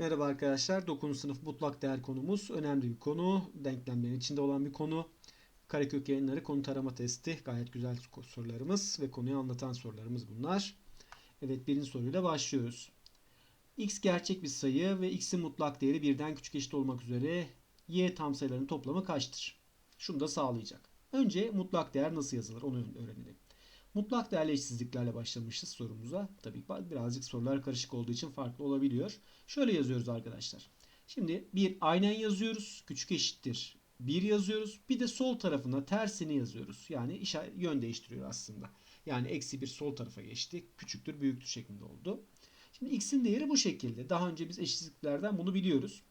Merhaba arkadaşlar. 9. sınıf mutlak değer konumuz önemli bir konu. Denklemlerin içinde olan bir konu. Karekök yayınları konu tarama testi. Gayet güzel sorularımız ve konuyu anlatan sorularımız bunlar. Evet birinci soruyla başlıyoruz. x gerçek bir sayı ve x'in mutlak değeri birden küçük eşit olmak üzere y tam sayıların toplamı kaçtır? Şunu da sağlayacak. Önce mutlak değer nasıl yazılır onu öğrenelim. Mutlak değerli eşsizliklerle başlamışız sorumuza. Tabii birazcık sorular karışık olduğu için farklı olabiliyor. Şöyle yazıyoruz arkadaşlar. Şimdi bir aynen yazıyoruz. Küçük eşittir 1 yazıyoruz. Bir de sol tarafına tersini yazıyoruz. Yani yön değiştiriyor aslında. Yani eksi 1 sol tarafa geçti. Küçüktür büyüktür şeklinde oldu. Şimdi x'in değeri bu şekilde. Daha önce biz eşitsizliklerden bunu biliyoruz.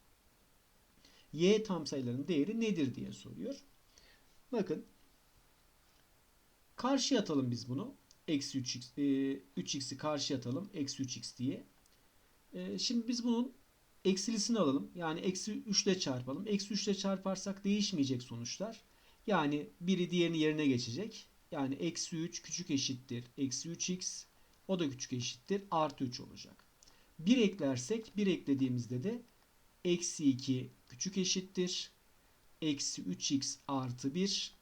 Y tam sayıların değeri nedir diye soruyor. Bakın Karşıya atalım biz bunu. Eksi 3x, e, 3x'i karşıya atalım. Eksi 3x diye. E, şimdi biz bunun eksilisini alalım. Yani eksi 3 ile çarpalım. Eksi 3 ile çarparsak değişmeyecek sonuçlar. Yani biri diğerinin yerine geçecek. Yani eksi 3 küçük eşittir. Eksi 3x o da küçük eşittir. Artı 3 olacak. 1 eklersek 1 eklediğimizde de eksi 2 küçük eşittir. Eksi 3x artı 1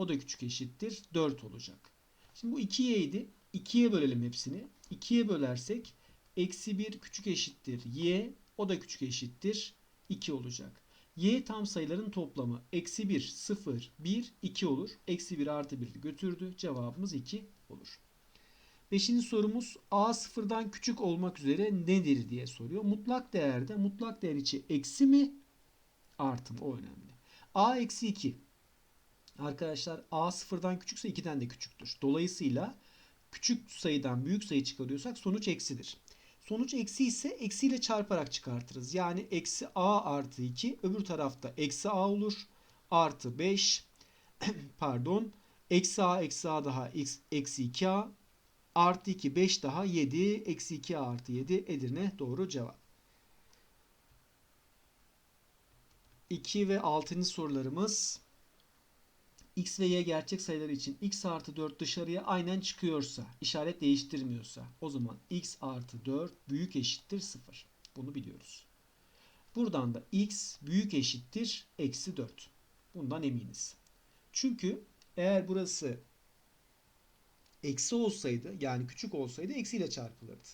o da küçük eşittir. 4 olacak. Şimdi bu 2y'ydi. 2'ye bölelim hepsini. 2'ye bölersek eksi 1 küçük eşittir. y o da küçük eşittir. 2 olacak. y tam sayıların toplamı eksi 1, 0, 1, 2 olur. Eksi 1 artı 1'i götürdü. Cevabımız 2 olur. Beşinci sorumuz a sıfırdan küçük olmak üzere nedir diye soruyor. Mutlak değerde mutlak değer içi eksi mi artı mı o önemli. a eksi 2 Arkadaşlar a sıfırdan küçükse 2'den de küçüktür. Dolayısıyla küçük sayıdan büyük sayı çıkarıyorsak sonuç eksidir. Sonuç eksi ise eksiyle çarparak çıkartırız. Yani eksi a artı 2 öbür tarafta eksi a olur. Artı 5 pardon eksi a eksi a daha eksi 2a artı 2 5 daha 7 eksi 2 a artı 7 Edirne doğru cevap. 2 ve 6. sorularımız x ve y gerçek sayılar için x artı 4 dışarıya aynen çıkıyorsa, işaret değiştirmiyorsa o zaman x artı 4 büyük eşittir 0. Bunu biliyoruz. Buradan da x büyük eşittir eksi 4. Bundan eminiz. Çünkü eğer burası eksi olsaydı yani küçük olsaydı eksiyle çarpılırdı.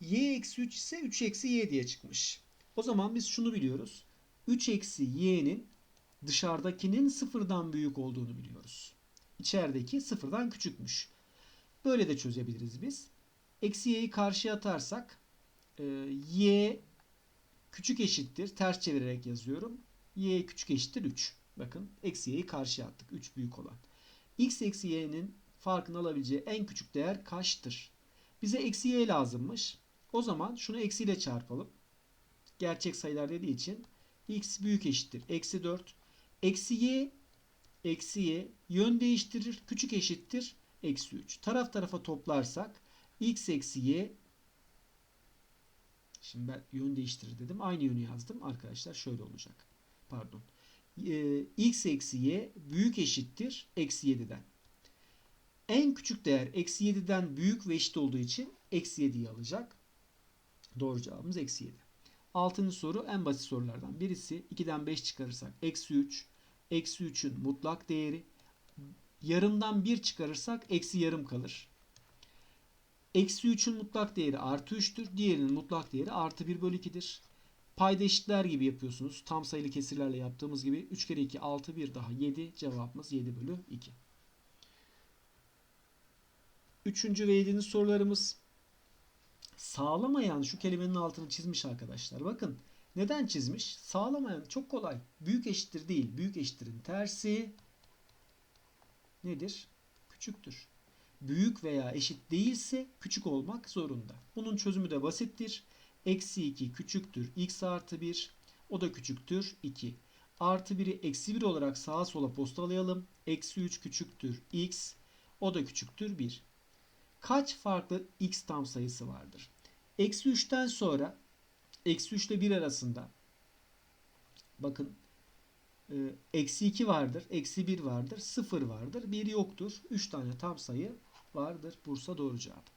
y eksi 3 ise 3 eksi y diye çıkmış. O zaman biz şunu biliyoruz. 3 eksi y'nin dışarıdakinin sıfırdan büyük olduğunu biliyoruz. İçerideki sıfırdan küçükmüş. Böyle de çözebiliriz biz. Eksi y'yi karşıya atarsak e, y küçük eşittir. Ters çevirerek yazıyorum. y küçük eşittir 3. Bakın eksi y'yi karşıya attık. 3 büyük olan. x eksi y'nin farkını alabileceği en küçük değer kaçtır? Bize eksi y lazımmış. O zaman şunu eksiyle çarpalım. Gerçek sayılar dediği için x büyük eşittir. Eksi 4. Eksi y eksi y yön değiştirir. Küçük eşittir. Eksi 3. Taraf tarafa toplarsak x eksi y Şimdi ben yön değiştirir dedim. Aynı yönü yazdım. Arkadaşlar şöyle olacak. Pardon. Ee, x eksi y büyük eşittir. Eksi 7'den. En küçük değer eksi 7'den büyük ve eşit olduğu için eksi 7'yi alacak. Doğru cevabımız eksi 7. Altıncı soru en basit sorulardan birisi. 2'den 5 çıkarırsak eksi 3 eksi 3'ün mutlak değeri. Yarımdan 1 çıkarırsak eksi yarım kalır. Eksi 3'ün mutlak değeri artı 3'tür. Diğerinin mutlak değeri artı 1 bölü 2'dir. Payda eşitler gibi yapıyorsunuz. Tam sayılı kesirlerle yaptığımız gibi 3 kere 2 6 1 daha 7 cevabımız 7 bölü 2. Üçüncü ve yedinci sorularımız sağlamayan şu kelimenin altını çizmiş arkadaşlar. Bakın neden çizmiş? Sağlamayan çok kolay. Büyük eşittir değil. Büyük eşittirin tersi nedir? Küçüktür. Büyük veya eşit değilse küçük olmak zorunda. Bunun çözümü de basittir. Eksi 2 küçüktür. x artı 1 o da küçüktür 2. Artı 1'i eksi 1 olarak sağa sola postalayalım. Eksi 3 küçüktür x o da küçüktür 1. Kaç farklı x tam sayısı vardır? Eksi 3'ten sonra eksi 3 ile 1 arasında bakın e, eksi 2 vardır, eksi 1 vardır, 0 vardır, 1 yoktur. 3 tane tam sayı vardır. Bursa doğru cevap.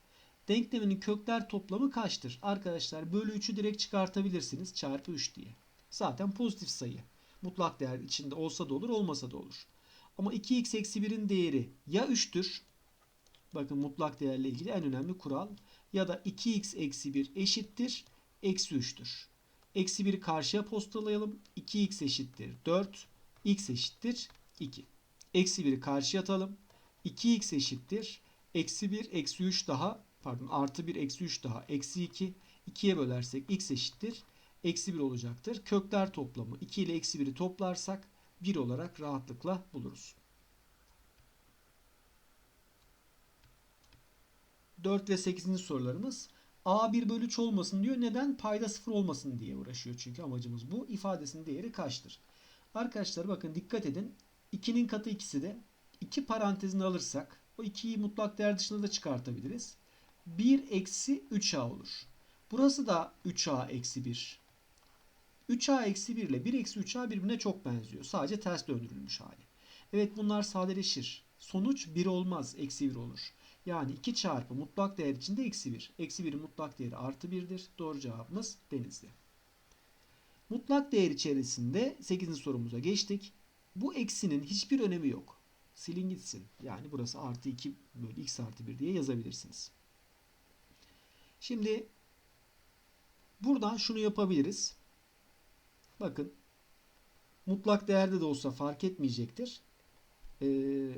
Denkleminin kökler toplamı kaçtır? Arkadaşlar bölü 3'ü direkt çıkartabilirsiniz çarpı 3 diye. Zaten pozitif sayı. Mutlak değer içinde olsa da olur olmasa da olur. Ama 2x eksi 1'in değeri ya 3'tür. Bakın mutlak değerle ilgili en önemli kural. Ya da 2x eksi 1 eşittir. Eksi 3'tür. Eksi 1'i karşıya postalayalım. 2x eşittir 4. x eşittir 2. Eksi 1'i karşıya atalım. 2x eşittir. Eksi 1 eksi 3 daha pardon artı 1 eksi 3 daha eksi 2. 2'ye bölersek x eşittir. Eksi 1 olacaktır. Kökler toplamı 2 ile eksi 1'i toplarsak 1 olarak rahatlıkla buluruz. 4 ve 8. sorularımız A 1 bölü 3 olmasın diyor. Neden? Payda 0 olmasın diye uğraşıyor çünkü amacımız bu. İfadesinin değeri kaçtır? Arkadaşlar bakın dikkat edin. 2'nin katı ikisi de 2 parantezini alırsak o 2'yi mutlak değer dışında da çıkartabiliriz. 1 eksi 3a olur. Burası da 3a eksi 1. 3a eksi 1 ile 1 eksi 3a birbirine çok benziyor. Sadece ters döndürülmüş hali. Evet bunlar sadeleşir. Sonuç 1 olmaz. Eksi 1 olur. Yani 2 çarpı mutlak değer içinde eksi 1. Eksi 1'in mutlak değeri artı 1'dir. Doğru cevabımız denizli. Mutlak değer içerisinde 8. sorumuza geçtik. Bu eksinin hiçbir önemi yok. Silin gitsin. Yani burası artı 2 bölü x artı 1 diye yazabilirsiniz. Şimdi buradan şunu yapabiliriz. Bakın mutlak değerde de olsa fark etmeyecektir. Ee,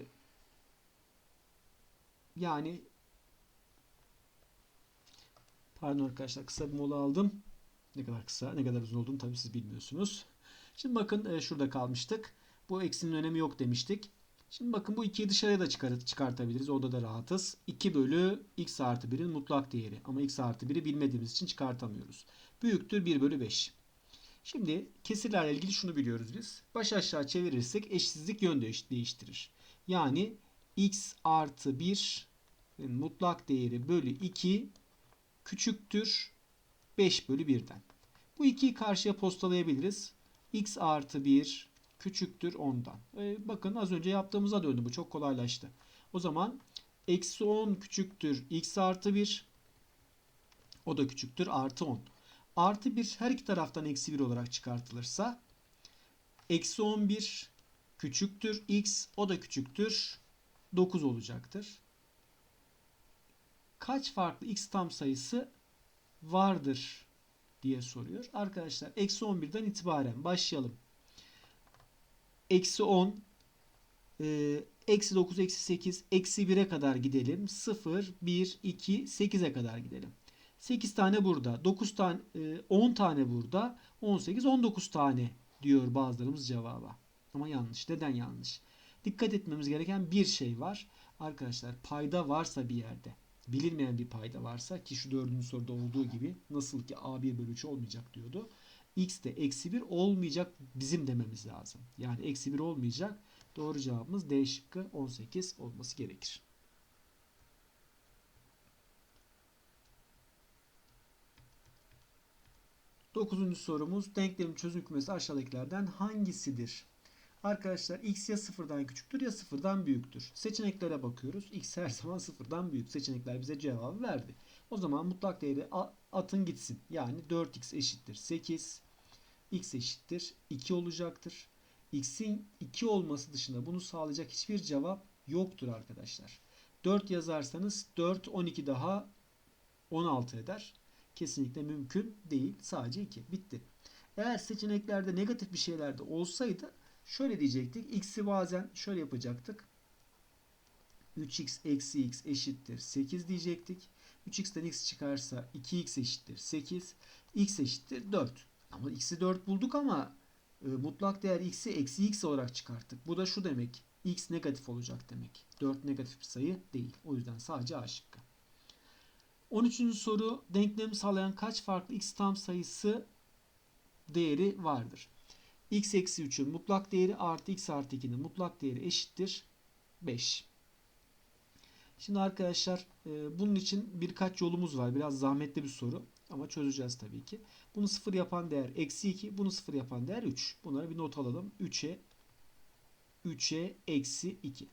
yani pardon arkadaşlar kısa bir mola aldım. Ne kadar kısa, ne kadar uzun olduğunu tabii siz bilmiyorsunuz. Şimdi bakın e, şurada kalmıştık. Bu eksinin önemi yok demiştik. Şimdi bakın bu 2'yi dışarıya da çıkart çıkartabiliriz. Orada da rahatız. 2 bölü x artı 1'in mutlak değeri. Ama x artı 1'i bilmediğimiz için çıkartamıyoruz. Büyüktür 1 bölü 5. Şimdi kesirlerle ilgili şunu biliyoruz biz. Baş aşağı çevirirsek eşsizlik yön değiştirir. Yani x artı 1 mutlak değeri bölü 2 küçüktür 5 bölü 1'den. Bu 2'yi karşıya postalayabiliriz. x artı 1 küçüktür 10'dan. Ee, bakın az önce yaptığımıza döndü. Bu çok kolaylaştı. O zaman eksi 10 küçüktür x artı 1 o da küçüktür artı 10. Artı 1 her iki taraftan eksi 1 olarak çıkartılırsa eksi 11 küçüktür x o da küçüktür 9 olacaktır. Kaç farklı x tam sayısı vardır diye soruyor. Arkadaşlar eksi 11'den itibaren başlayalım. Eksi 10 e, eksi 9 eksi 8 eksi 1'e kadar gidelim. 0 1 2 8'e kadar gidelim. 8 tane burada. 9 tane 10 tane burada. 18 19 tane diyor bazılarımız cevaba. Ama yanlış. Neden yanlış? Dikkat etmemiz gereken bir şey var. Arkadaşlar payda varsa bir yerde bilinmeyen bir payda varsa ki şu dördüncü soruda olduğu gibi nasıl ki a1 bölü 3 olmayacak diyordu. x de eksi 1 olmayacak bizim dememiz lazım. Yani eksi 1 olmayacak. Doğru cevabımız D şıkkı 18 olması gerekir. Dokuzuncu sorumuz denklemin çözüm kümesi aşağıdakilerden hangisidir? Arkadaşlar x ya sıfırdan küçüktür ya sıfırdan büyüktür. Seçeneklere bakıyoruz. x her zaman sıfırdan büyük. Seçenekler bize cevabı verdi. O zaman mutlak değeri atın gitsin. Yani 4x eşittir 8. x eşittir 2 olacaktır. x'in 2 olması dışında bunu sağlayacak hiçbir cevap yoktur arkadaşlar. 4 yazarsanız 4 12 daha 16 eder. Kesinlikle mümkün değil. Sadece 2. Bitti. Eğer seçeneklerde negatif bir şeyler de olsaydı Şöyle diyecektik. X'i bazen şöyle yapacaktık. 3x eksi x eşittir 8 diyecektik. 3x'ten x çıkarsa 2x eşittir 8. x eşittir 4. Ama x'i 4 bulduk ama e, mutlak değer x'i eksi x olarak çıkarttık. Bu da şu demek. x negatif olacak demek. 4 negatif bir sayı değil. O yüzden sadece A şıkkı. 13. soru denklemi sağlayan kaç farklı x tam sayısı değeri vardır? X eksi 3'ün mutlak değeri artı x artı 2'nin mutlak değeri eşittir 5. Şimdi arkadaşlar e, bunun için birkaç yolumuz var. Biraz zahmetli bir soru ama çözeceğiz tabii ki. Bunu sıfır yapan değer eksi 2. Bunu sıfır yapan değer 3. Bunları bir not alalım. 3'e 3'e eksi 2.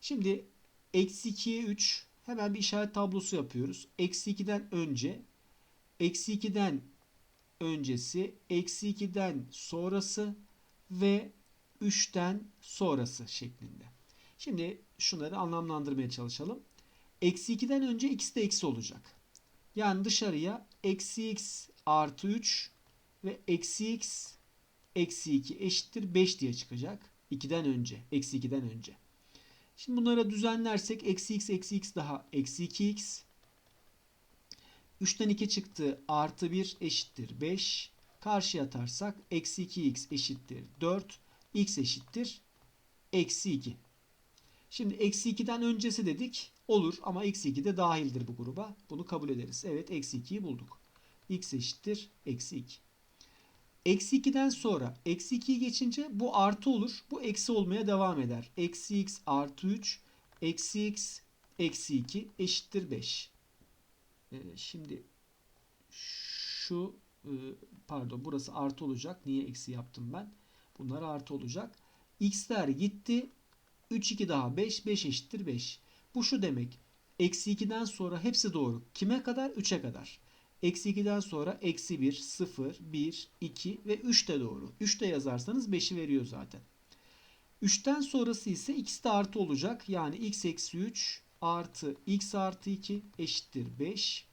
Şimdi eksi 2'ye 3 Hemen bir işaret tablosu yapıyoruz. Eksi 2'den önce, eksi 2'den öncesi, eksi 2'den sonrası ve 3'ten sonrası şeklinde. Şimdi şunları anlamlandırmaya çalışalım. Eksi 2'den önce ikisi de eksi olacak. Yani dışarıya eksi x artı 3 ve eksi x eksi 2 eşittir 5 diye çıkacak. 2'den önce. Eksi 2'den önce. Şimdi bunlara düzenlersek eksi x eksi x daha eksi 2x. 3'ten 2 çıktı. Artı 1 eşittir 5. Karşıya atarsak eksi 2x eşittir 4. x eşittir eksi 2. Şimdi eksi 2'den öncesi dedik. Olur ama eksi 2 de dahildir bu gruba. Bunu kabul ederiz. Evet eksi 2'yi bulduk. x eşittir eksi 2. Eksi 2'den sonra eksi 2'yi geçince bu artı olur. Bu eksi olmaya devam eder. Eksi x artı 3 eksi x eksi 2 eşittir 5. Ee, şimdi şu e, pardon burası artı olacak. Niye eksi yaptım ben? Bunlar artı olacak. x'ler gitti. 3 2 daha 5. 5 eşittir 5. Bu şu demek. Eksi 2'den sonra hepsi doğru. Kime kadar? 3'e kadar. Eksi 2'den sonra eksi 1, 0, 1, 2 ve 3 de doğru. 3 de yazarsanız 5'i veriyor zaten. 3'ten sonrası ise ikisi de artı olacak. Yani x eksi 3 artı x artı 2 eşittir 5.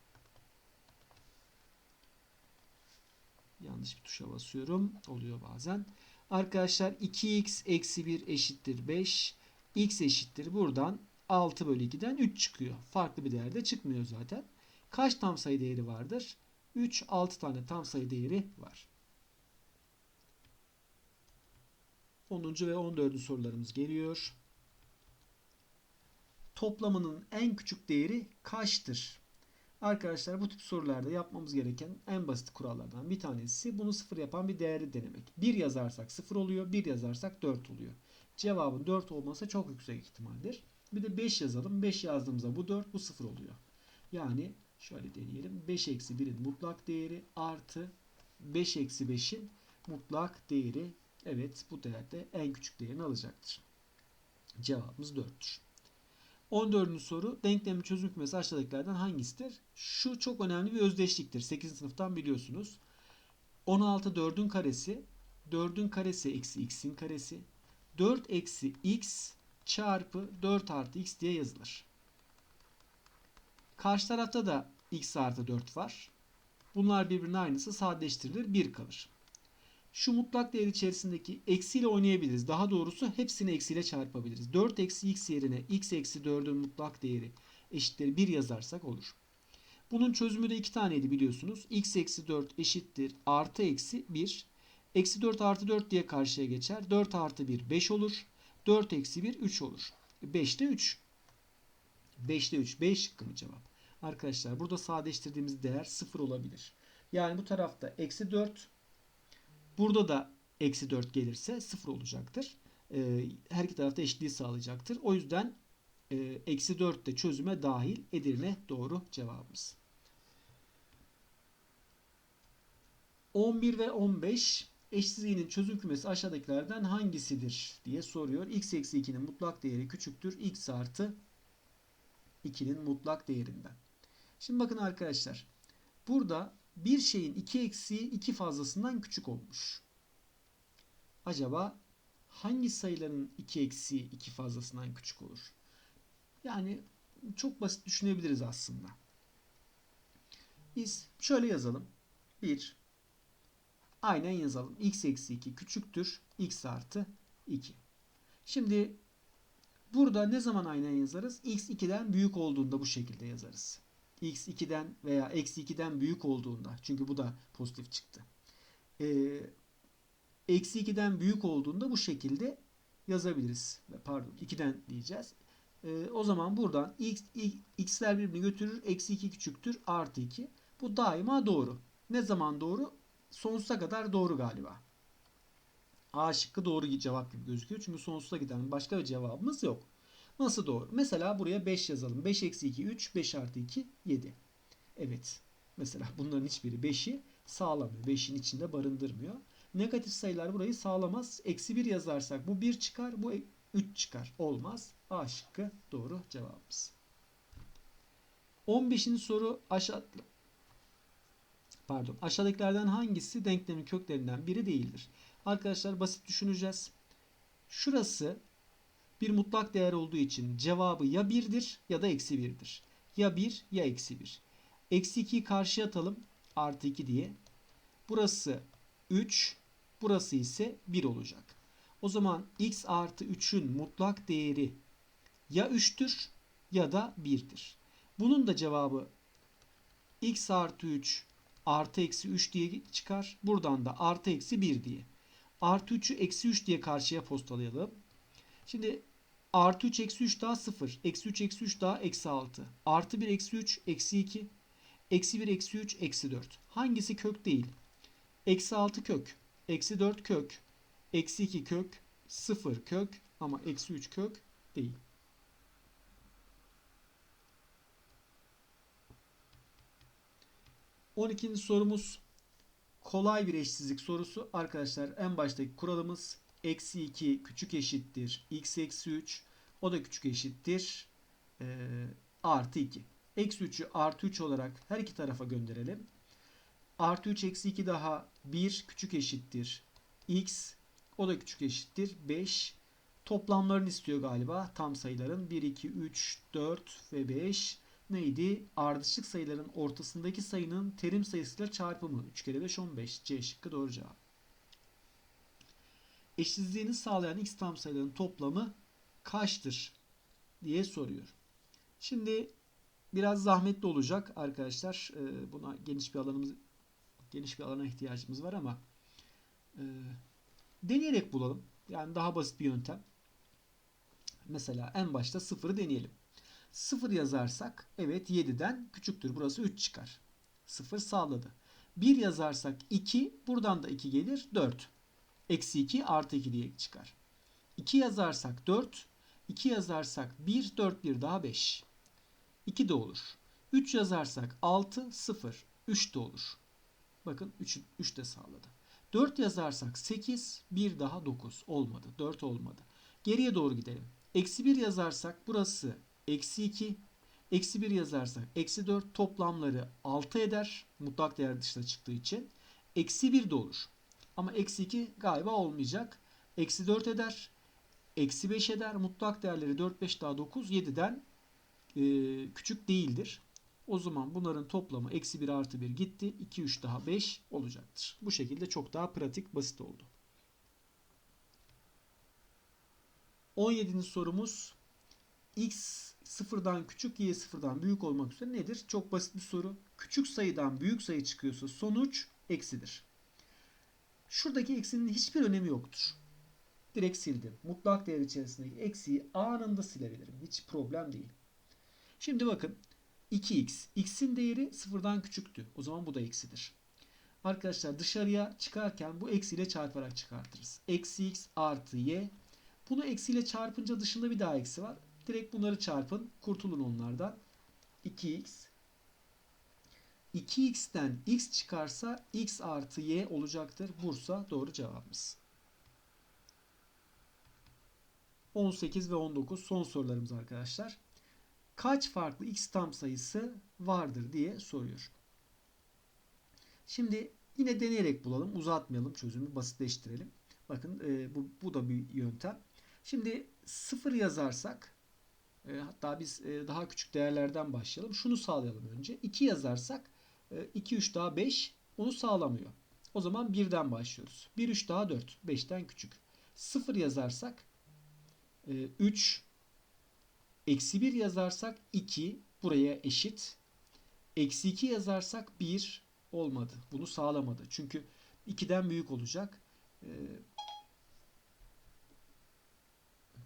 Yanlış bir tuşa basıyorum. Oluyor bazen. Arkadaşlar 2x eksi 1 eşittir 5. x eşittir buradan 6 bölü 2'den 3 çıkıyor. Farklı bir değerde çıkmıyor zaten. Kaç tam sayı değeri vardır? 3, 6 tane tam sayı değeri var. 10. ve 14. sorularımız geliyor. Toplamının en küçük değeri kaçtır? Arkadaşlar bu tip sorularda yapmamız gereken en basit kurallardan bir tanesi bunu sıfır yapan bir değeri denemek. 1 yazarsak 0 oluyor, 1 yazarsak 4 oluyor. Cevabın 4 olması çok yüksek ihtimaldir. Bir de 5 yazalım. 5 yazdığımızda bu 4, bu 0 oluyor. Yani şöyle deneyelim. 5 eksi 1'in mutlak değeri artı 5 eksi 5'in mutlak değeri. Evet bu değerde en küçük değerini alacaktır. Cevabımız 4'tür. 14. soru denklemin çözüm kümesi aşağıdakilerden hangisidir? Şu çok önemli bir özdeşliktir. 8. sınıftan biliyorsunuz. 16 4'ün karesi 4'ün karesi eksi x'in karesi 4 eksi x çarpı 4 artı x diye yazılır. Karşı tarafta da x artı 4 var. Bunlar birbirinin aynısı sadeleştirilir 1 kalır. Şu mutlak değer içerisindeki eksiyle oynayabiliriz. Daha doğrusu hepsini eksiyle çarpabiliriz. 4 eksi x yerine x eksi 4'ün mutlak değeri eşittir 1 yazarsak olur. Bunun çözümü de iki taneydi biliyorsunuz. x eksi 4 eşittir artı eksi 1. Eksi 4 artı 4 diye karşıya geçer. 4 artı 1 5 olur. 4 eksi 1 3 olur. 5'te 3. 5'te 3. 5 şıkkı mı cevap? Arkadaşlar burada sadeleştirdiğimiz değer 0 olabilir. Yani bu tarafta eksi 4. Burada da eksi 4 gelirse 0 olacaktır. Ee, her iki tarafta eşitliği sağlayacaktır. O yüzden e, eksi 4 de çözüme dahil Edirne doğru cevabımız. 11 ve 15 eşsizliğinin çözüm kümesi aşağıdakilerden hangisidir diye soruyor. x eksi 2'nin mutlak değeri küçüktür. x artı 2'nin mutlak değerinden. Şimdi bakın arkadaşlar. Burada bir şeyin 2 eksiği 2 fazlasından küçük olmuş. Acaba hangi sayıların 2 eksiği 2 fazlasından küçük olur? Yani çok basit düşünebiliriz aslında. Biz şöyle yazalım. 1 aynen yazalım. x eksi 2 küçüktür. x artı 2. Şimdi burada ne zaman aynen yazarız? x 2'den büyük olduğunda bu şekilde yazarız. X 2'den veya eksi 2'den büyük olduğunda. Çünkü bu da pozitif çıktı. Ee, eksi 2'den büyük olduğunda bu şekilde yazabiliriz. Pardon 2'den diyeceğiz. Ee, o zaman buradan x, x'ler birbirini götürür. Eksi 2 küçüktür. Artı 2. Bu daima doğru. Ne zaman doğru? Sonsuza kadar doğru galiba. A şıkkı doğru cevap gibi gözüküyor. Çünkü sonsuza giden başka bir cevabımız yok. Nasıl doğru? Mesela buraya 5 yazalım. 5 eksi 2 3. 5 artı 2 7. Evet. Mesela bunların hiçbiri 5'i sağlamıyor. 5'in içinde barındırmıyor. Negatif sayılar burayı sağlamaz. Eksi 1 yazarsak bu 1 çıkar. Bu 3 çıkar. Olmaz. A şıkkı doğru cevabımız. 15. soru aşağı pardon aşağıdakilerden hangisi denklemin köklerinden biri değildir? Arkadaşlar basit düşüneceğiz. Şurası bir mutlak değer olduğu için cevabı ya 1'dir ya da eksi 1'dir. Ya 1 ya eksi 1. Eksi 2'yi karşıya atalım. Artı 2 diye. Burası 3. Burası ise 1 olacak. O zaman x artı 3'ün mutlak değeri ya 3'tür ya da 1'dir. Bunun da cevabı x artı 3 artı eksi 3 diye çıkar. Buradan da artı eksi 1 diye. Artı 3'ü eksi 3 diye karşıya postalayalım. Şimdi artı 3 eksi 3 daha 0. Eksi 3 eksi 3 daha eksi 6. Artı 1 eksi 3 eksi 2. Eksi 1 eksi 3 eksi 4. Hangisi kök değil? Eksi 6 kök. Eksi 4 kök. Eksi 2 kök. 0 kök. Ama eksi 3 kök değil. On ikinci sorumuz kolay bir eşsizlik sorusu. Arkadaşlar en baştaki kuralımız eksi 2 küçük eşittir x eksi 3 o da küçük eşittir e, artı 2. Eksi 3'ü artı 3 olarak her iki tarafa gönderelim. Artı 3 eksi 2 daha 1 küçük eşittir x o da küçük eşittir 5. Toplamlarını istiyor galiba tam sayıların 1, 2, 3, 4 ve 5 neydi? Ardışık sayıların ortasındaki sayının terim sayısıyla çarpımı. 3 kere 5 15. C şıkkı doğru cevap. Eşitsizliğini sağlayan x tam sayıların toplamı kaçtır diye soruyor. Şimdi biraz zahmetli olacak arkadaşlar. Ee, buna geniş bir alanımız geniş bir alana ihtiyacımız var ama e, deneyerek bulalım. Yani daha basit bir yöntem. Mesela en başta sıfırı deneyelim. 0 yazarsak evet 7'den küçüktür. Burası 3 çıkar. 0 sağladı. 1 yazarsak 2 buradan da 2 gelir 4. Eksi 2 artı 2 diye çıkar. 2 yazarsak 4. 2 yazarsak 1 4 1 daha 5. 2 de olur. 3 yazarsak 6 0 3 de olur. Bakın 3, 3 de sağladı. 4 yazarsak 8 1 daha 9 olmadı. 4 olmadı. Geriye doğru gidelim. Eksi 1 yazarsak burası eksi 2. Eksi 1 yazarsak eksi 4 toplamları 6 eder. Mutlak değer dışına çıktığı için. Eksi 1 de olur. Ama eksi 2 galiba olmayacak. Eksi 4 eder. Eksi 5 eder. Mutlak değerleri 4, 5 daha 9. 7'den e, küçük değildir. O zaman bunların toplamı eksi 1 artı 1 gitti. 2, 3 daha 5 olacaktır. Bu şekilde çok daha pratik, basit oldu. 17. sorumuz x sıfırdan küçük y sıfırdan büyük olmak üzere nedir? Çok basit bir soru. Küçük sayıdan büyük sayı çıkıyorsa sonuç eksidir. Şuradaki eksinin hiçbir önemi yoktur. Direkt sildim. Mutlak değer içerisindeki eksiği anında silebilirim. Hiç problem değil. Şimdi bakın 2x. x'in değeri sıfırdan küçüktü. O zaman bu da eksidir. Arkadaşlar dışarıya çıkarken bu eksiyle çarparak çıkartırız. Eksi x artı y. Bunu eksiyle çarpınca dışında bir daha eksi var. Direkt bunları çarpın. Kurtulun onlardan. 2x 2x'ten x çıkarsa x artı y olacaktır. Bursa doğru cevabımız. 18 ve 19 son sorularımız arkadaşlar. Kaç farklı x tam sayısı vardır diye soruyor. Şimdi yine deneyerek bulalım. Uzatmayalım çözümü. Basitleştirelim. Bakın e, bu, bu da bir yöntem. Şimdi 0 yazarsak e, hatta biz e, daha küçük değerlerden başlayalım. Şunu sağlayalım önce. 2 yazarsak 2, 3 daha 5 onu sağlamıyor. O zaman 1'den başlıyoruz. 1, 3 daha 4. 5'ten küçük. 0 yazarsak 3 eksi 1 yazarsak 2 buraya eşit. Eksi 2 yazarsak 1 olmadı. Bunu sağlamadı. Çünkü 2'den büyük olacak.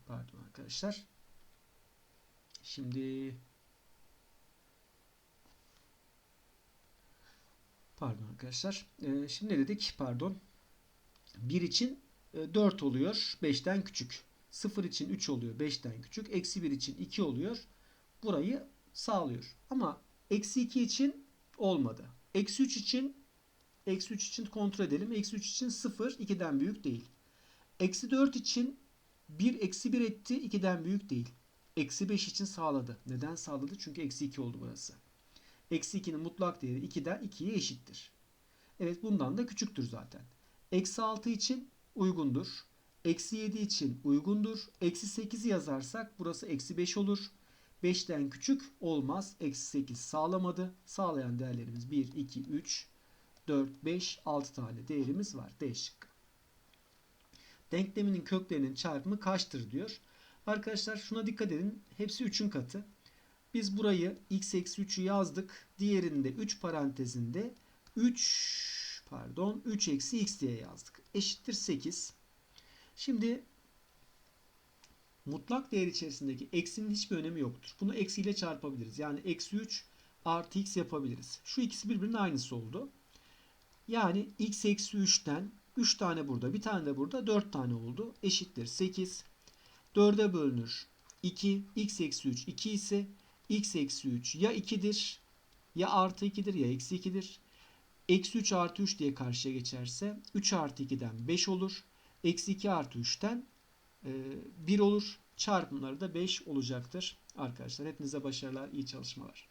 Pardon arkadaşlar. Şimdi pardon arkadaşlar. Ee, şimdi ne dedik? Pardon. 1 için 4 oluyor. 5'ten küçük. 0 için 3 oluyor. 5'ten küçük. Eksi 1 için 2 oluyor. Burayı sağlıyor. Ama eksi 2 için olmadı. Eksi 3 için eksi 3 için kontrol edelim. Eksi 3 için 0 2'den büyük değil. Eksi 4 için 1 eksi 1 etti 2'den büyük değil. Eksi 5 için sağladı. Neden sağladı? Çünkü eksi 2 oldu burası. Eksi 2'nin mutlak değeri 2'den 2'ye eşittir. Evet bundan da küçüktür zaten. Eksi 6 için uygundur. Eksi 7 için uygundur. Eksi 8'i yazarsak burası eksi 5 olur. 5'ten küçük olmaz. Eksi 8 sağlamadı. Sağlayan değerlerimiz 1, 2, 3, 4, 5, 6 tane değerimiz var. D şıkkı. Denkleminin köklerinin çarpımı kaçtır diyor. Arkadaşlar şuna dikkat edin. Hepsi 3'ün katı. Biz burayı x eksi 3'ü yazdık. Diğerinde 3 parantezinde 3 pardon 3 eksi x diye yazdık. Eşittir 8. Şimdi mutlak değer içerisindeki eksinin hiçbir önemi yoktur. Bunu eksiyle çarpabiliriz. Yani eksi 3 artı x yapabiliriz. Şu ikisi birbirinin aynısı oldu. Yani x eksi 3'ten 3 tane burada bir tane de burada 4 tane oldu. Eşittir 8. 4'e bölünür 2. x eksi 3 2 ise x eksi 3 ya 2'dir ya artı 2'dir ya eksi 2'dir. Eksi 3 artı 3 diye karşıya geçerse 3 artı 2'den 5 olur. Eksi 2 artı 3'ten e, 1 olur. Çarpımları da 5 olacaktır. Arkadaşlar hepinize başarılar, iyi çalışmalar.